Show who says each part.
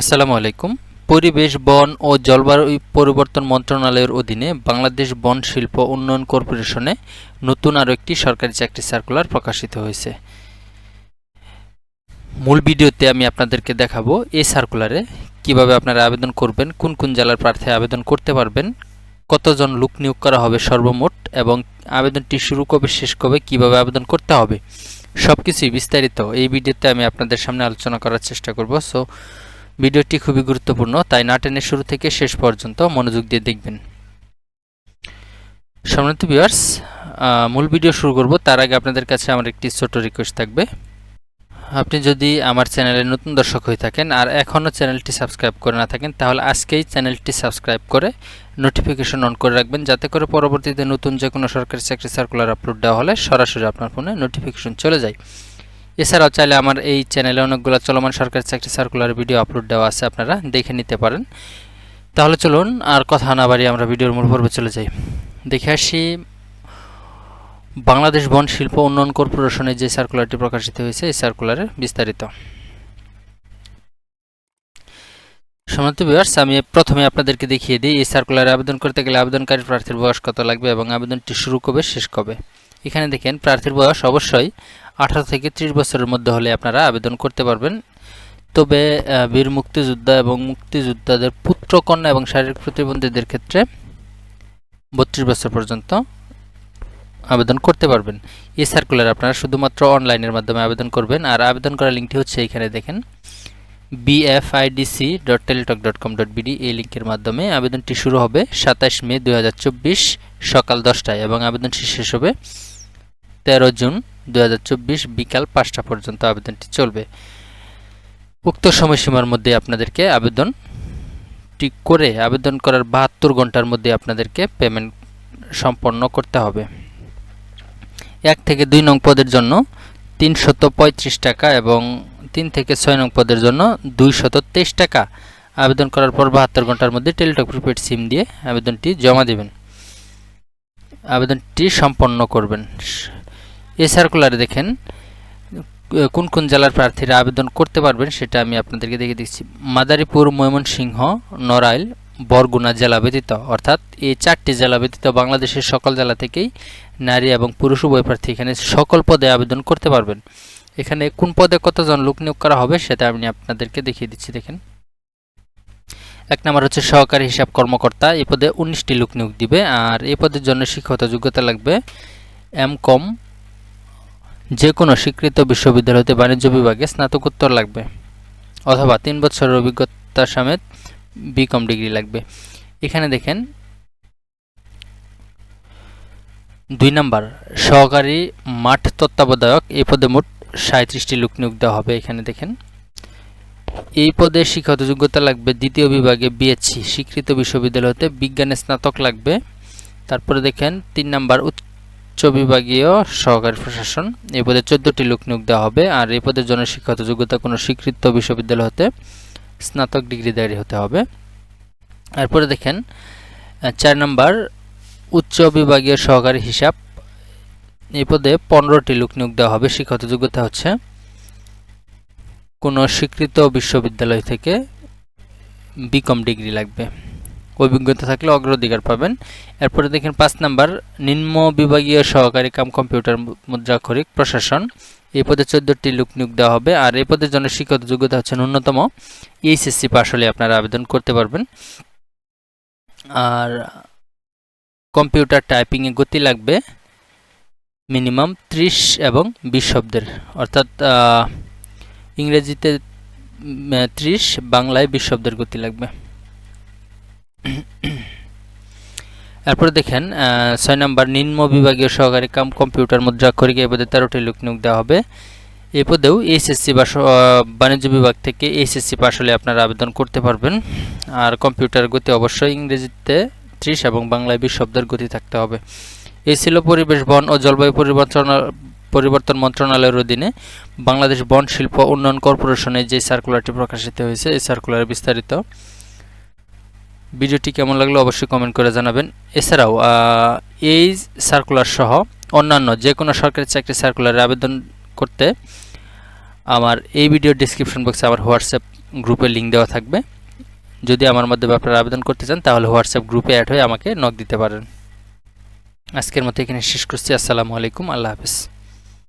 Speaker 1: আসসালামু আলাইকুম। পরিবেশ, বন ও জলবায়ু পরিবর্তন মন্ত্রণালয়ের অধীনে বাংলাদেশ বন শিল্প উন্নয়ন কর্পোরেশনে নতুন আরও একটি সরকারি চাকরি সার্কুলার প্রকাশিত হয়েছে। মূল ভিডিওতে আমি আপনাদেরকে দেখাবো এই সার্কুলারে কীভাবে আপনারা আবেদন করবেন, কোন কোন জেলার প্রার্থী আবেদন করতে পারবেন, কতজন লোক নিয়োগ করা হবে সর্বমোট, এবং আবেদনটি শুরু কবে, শেষ কবে, কীভাবে আবেদন করতে হবে সব কিছুই বিস্তারিত এই ভিডিওতে আমি আপনাদের সামনে আলোচনা করার চেষ্টা করব। সো ভিডিওটি খুবই গুরুত্বপূর্ণ, তাই না টেনে শুরু থেকে শেষ পর্যন্ত মনোযোগ দিয়ে দেখবেন। সম্মানিত ভিউয়ার্স মূল ভিডিও শুরু করব। তার আগে আপনাদের কাছে আমার একটি ছোট রিকোয়েস্ট থাকবে। আপনি যদি আমার চ্যানেলে নতুন দর্শক হয়ে থাকেন আর এখনও চ্যানেলটি সাবস্ক্রাইব করে না থাকেন, তাহলে আজকেই চ্যানেলটি সাবস্ক্রাইব করে নোটিফিকেশন অন করে রাখবেন, যাতে করে পরবর্তীতে নতুন যে কোনো সরকারি চাকরি সার্কুলার আপলোড দেওয়া হলে সরাসরি আপনার ফোনে নোটিফিকেশন চলে যায়। এছাড়াও চাইলে আমার এই চ্যানেলে অনেকগুলো চলমান সরকারি চাকরি সার্কুলার ভিডিও আপলোড দেওয়া আছে, আপনারা দেখে নিতে পারেন। তাহলে চলুন আর কথা না বাড়িয়ে আমরা ভিডিওর মূল পর্বে চলে যাই। দেখে আসি, বাংলাদেশ বন শিল্প উন্নয়ন কর্পোরেশনের যে সার্কুলারটি প্রকাশিত হয়েছে, এই সার্কুলারের বিস্তারিত। সমান্ত বিভার্স আমি প্রথমে আপনাদেরকে দেখিয়ে দিই, এই সার্কুলারে আবেদন করতে গেলে আবেদনকারী প্রার্থীর বয়স কত লাগবে এবং আবেদনটি শুরু কবে, শেষ কবে? এখানে দেখেন, প্রার্থীর বয়স অবশ্যই আঠারো থেকে ত্রিশ বছরের মধ্যে হলে আপনারা আবেদন করতে পারবেন। তবে বীর মুক্তিযোদ্ধা এবং মুক্তিযোদ্ধাদের পুত্রকন্যা এবং শারীরিক প্রতিবন্ধীদের ক্ষেত্রে বত্রিশ বছর পর্যন্ত আবেদন করতে পারবেন। এই সার্কুলার আপনারা শুধুমাত্র অনলাইনের মাধ্যমে আবেদন করবেন। আর আবেদন করার লিঙ্কটি হচ্ছে এখানে দেখেন। BFIDC dot Teletalk dot com dot BD এই লিঙ্কের মাধ্যমে আবেদনটি শুরু হবে সাতাশ মে দু হাজার চব্বিশ সকাল দশটায় এবং আবেদনটি শেষ হবে তেরো জুন। দু হাজার চব্বিশ বিকাল পাঁচটা পর্যন্ত আবেদনটি চলবে। উক্ত সময়সীমার মধ্যে আপনাদেরকে আবেদনটি করে আবেদন করার বাহাত্তর ঘণ্টার মধ্যে আপনাদেরকে পেমেন্ট সম্পন্ন করতে হবে। এক থেকে দুই নং পদের জন্য তিনশত পঁয়ত্রিশ টাকা এবং তিন থেকে ছয় নং পদের জন্য দুইশত তেইশ টাকা আবেদন করার পর বাহাত্তর ঘণ্টার মধ্যে টেলিটক প্রিপেড সিম দিয়ে আবেদনটি জমা দেবেন। আবেদনটি সম্পন্ন করবেন। এ সার্কুলারে দেখেন কোন কোন জেলার প্রার্থীরা আবেদন করতে পারবেন সেটা আমি আপনাদেরকে দেখে দিচ্ছি। মাদারীপুর, ময়মনসিংহ, নড়াইল, বরগুনা জেলা ব্যতীত, অর্থাৎ এই চারটি জেলা ব্যতীত বাংলাদেশের সকল জেলা থেকেই নারী এবং পুরুষ উভয় প্রার্থী এখানে সকল পদে আবেদন করতে পারবেন। এখানে কোন পদে কতজন লোক নিয়োগ করা হবে সেটা আমি আপনাদেরকে দেখিয়ে দিচ্ছি, দেখেন। এক নম্বর হচ্ছে সহকারী হিসাব কর্মকর্তা, এই পদে উনিশটি লোক নিয়োগ দিবে, আর এই পদের জন্য শিক্ষকতা যোগ্যতা লাগবে এম কম যে কোনো স্বীকৃত বিশ্ববিদ্যালয় বাণিজ্য বিভাগে স্নাতকোত্তর লাগবে অথবা তিন বছরের অভিজ্ঞতা সমেত বিকম ডিগ্রি লাগবে। এখানে দেখেন, দুই নাম্বার, সহকারী মাঠ তত্ত্বাবধায়ক, এই পদে মোট সাঁত্রিশটি লোক নিয়োগ দেওয়া হবে। এখানে দেখেন, এই পদে শিক্ষাগত যোগ্যতা লাগবে দ্বিতীয় বিভাগে বিএসসি স্বীকৃত বিশ্ববিদ্যালয় হতে বিজ্ঞানে স্নাতক লাগবে। তারপরে দেখেন, তিন নাম্বার বিভাগীয় সহকারী প্রশাসন। এই পদে চোদ্দোটি লোক নিয়োগ দেওয়া হবে, আর এই পদের জন্য শিক্ষাগত যোগ্যতা কোনো স্বীকৃত বিশ্ববিদ্যালয় হতে স্নাতক ডিগ্রি ডিগ্রিধারী হতে হবে। এরপরে দেখেন চার নম্বর উচ্চ বিভাগীয় সহকারী হিসাব। এই পদে পনেরোটি লোক নিয়োগ দেওয়া হবে, শিক্ষাগত যোগ্যতা হচ্ছে কোনো স্বীকৃত বিশ্ববিদ্যালয় থেকে বিকম ডিগ্রি লাগবে। অভিজ্ঞতা থাকলে অগ্রাধিকার পাবেন। এরপরে দেখেন পাঁচ নাম্বার, নিম্ন বিভাগীয় সহকারী কাম কম্পিউটার মুদ্রাক্ষরিক প্রশাসন। এই পদে চোদ্দটি লোক নিয়োগ দেওয়া হবে। আর এই পদের জন্য শিক্ষাগত যোগ্যতা হচ্ছে ন্যূনতম এইচএসসি পাশ হলে আপনারা আবেদন করতে পারবেন। আর কম্পিউটার টাইপিংয়ে গতি লাগবে মিনিমাম ত্রিশ এবং বিশ শব্দের। অর্থাৎ ইংরেজিতে ত্রিশ, বাংলায় বিশ শব্দের গতি লাগবে। এরপরে দেখেন ছয় নম্বর, নিম্ন বিভাগীয় সহকারী কাম কম্পিউটার মুদ্রাক্ষরিক এই পদে তেরোটি লোক নিয়োগ দেওয়া হবে। এ পদেও এইচএসসি বা বাণিজ্য বিভাগ থেকে এইচএসসি পাশ হলে আপনারা আবেদন করতে পারবেন। আর কম্পিউটার গতি অবশ্যই ইংরেজিতে ত্রিশ এবং বাংলায় বিশ শব্দের গতি থাকতে হবে। এই ছিল পরিবেশ, বন ও জলবায়ু পরিবর্তন পরিবর্তন মন্ত্রণালয়ের অধীনে বাংলাদেশ বন শিল্প উন্নয়ন কর্পোরেশনে যে সার্কুলারটি প্রকাশিত হয়েছে, এই সার্কুলার বিস্তারিত। ভিডিওটি কেমন লাগল অবশ্যই কমেন্ট করে জানাবেন। এছাড়াও এই সার্কুলার সহ অন্যান্য যে কোনো সরকারি চাকরি সার্কুলারে আবেদন করতে আমার এই ভিডিও ডিসক্রিপশন বক্সে আমার হোয়াটসঅ্যাপ গ্রুপে লিঙ্ক দেওয়া থাকবে। যদি আমার মাধ্যমে আপনারা আবেদন করতে চান, তাহলে হোয়াটসঅ্যাপ গ্রুপে অ্যাড হয়ে আমাকে নক দিতে পারেন। আজকের মতো এখানে শেষ করছি। আসসালামু আলাইকুম। আল্লাহ হাফিজ।